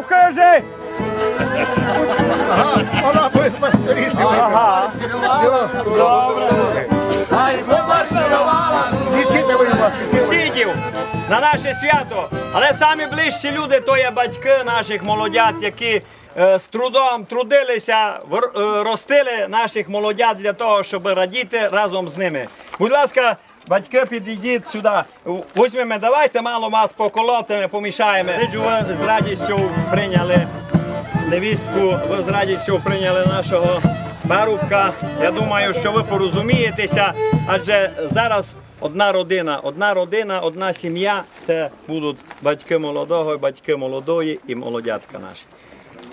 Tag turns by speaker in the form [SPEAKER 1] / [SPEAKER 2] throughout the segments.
[SPEAKER 1] Вкажи!
[SPEAKER 2] Вона.
[SPEAKER 1] Ага.
[SPEAKER 2] Добре. Ви вас.
[SPEAKER 1] Сусідів на наше свято. Але самі ближчі люди то є батьки наших молодят, які е, з трудом трудилися, е, ростили наших молодят для того, щоб радіти разом з ними. Будь ласка, батьки, підійдіть сюди. Візьмемо, давайте мало вас поколотимо, помішаємо. Ви з радістю прийняли невістку, ви з радістю прийняли нашого парубка. Я думаю, що ви порозумієтеся, адже зараз одна родина, одна родина, одна сім'я це будуть батьки молодого, батьки молодої і молодятка наші.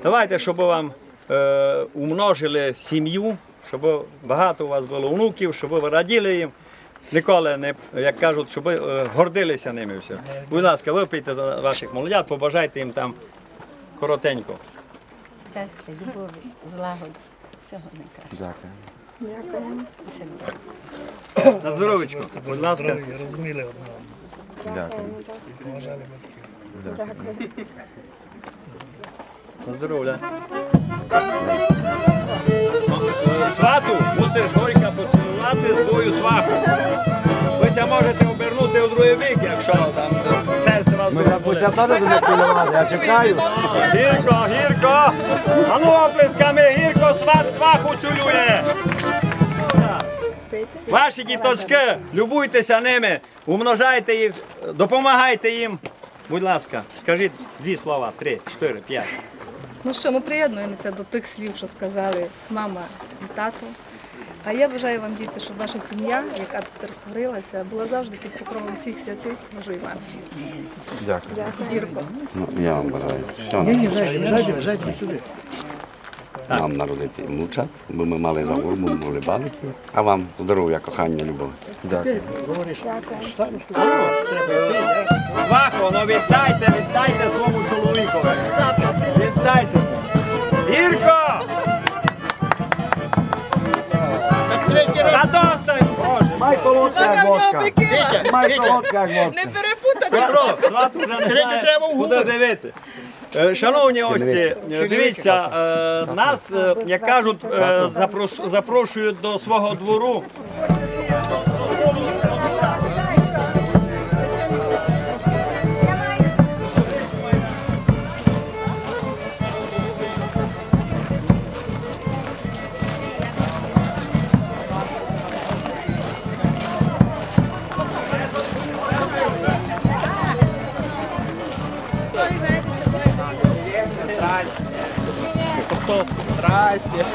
[SPEAKER 1] Давайте, щоб вам е, умножили сім'ю, щоб багато у вас було внуків, щоб ви раділи їм. Ніколи не, як кажуть, щоб е, гордилися ними все. Будь ласка, випийте за ваших молодят, побажайте їм там коротенько.
[SPEAKER 3] Щастя, любові, злагоди, всього найкращого.
[SPEAKER 4] Дякую.
[SPEAKER 1] На здоров'ячко, будь ласка.
[SPEAKER 5] Розуміли одного.
[SPEAKER 4] Дякую.
[SPEAKER 5] поважали батьків.
[SPEAKER 1] На здоров'я. У якщо там серце вас
[SPEAKER 2] Ми за
[SPEAKER 1] болить.
[SPEAKER 2] теж будемо цілувати, я чекаю.
[SPEAKER 1] Гірко, гірко! А ну оплесками, гірко сват сваху цілює! Ваші діточки, любуйтеся ними, умножайте їх, допомагайте їм. Будь ласка, скажіть дві слова, три, чотири, п'ять.
[SPEAKER 6] Ну що, ми приєднуємося до тих слів, що сказали мама і тато. А я бажаю вам, діти, щоб ваша сім'я, яка тепер створилася, була завжди під покровом всіх святих, Божу Івангелії.
[SPEAKER 4] Дякую.
[SPEAKER 6] Ірко.
[SPEAKER 7] Ну, я вам бажаю, що
[SPEAKER 2] сюди.
[SPEAKER 7] нам народиться внучат, бо ми мали за гурму, могли бавити. А вам здоров'я, кохання, любов.
[SPEAKER 4] Дякую.
[SPEAKER 1] Свахо, ну віддайте, віддайте своєму чоловікові.
[SPEAKER 2] Водка. Май солодка як водка.
[SPEAKER 6] Не перепутати.
[SPEAKER 1] Петро, третє треба не знає, дивити. Е, Шановні гості, е, дивіться, е, нас, е, як кажуть, е, запрош- запрошують до свого двору. Здрасте. Здрасте.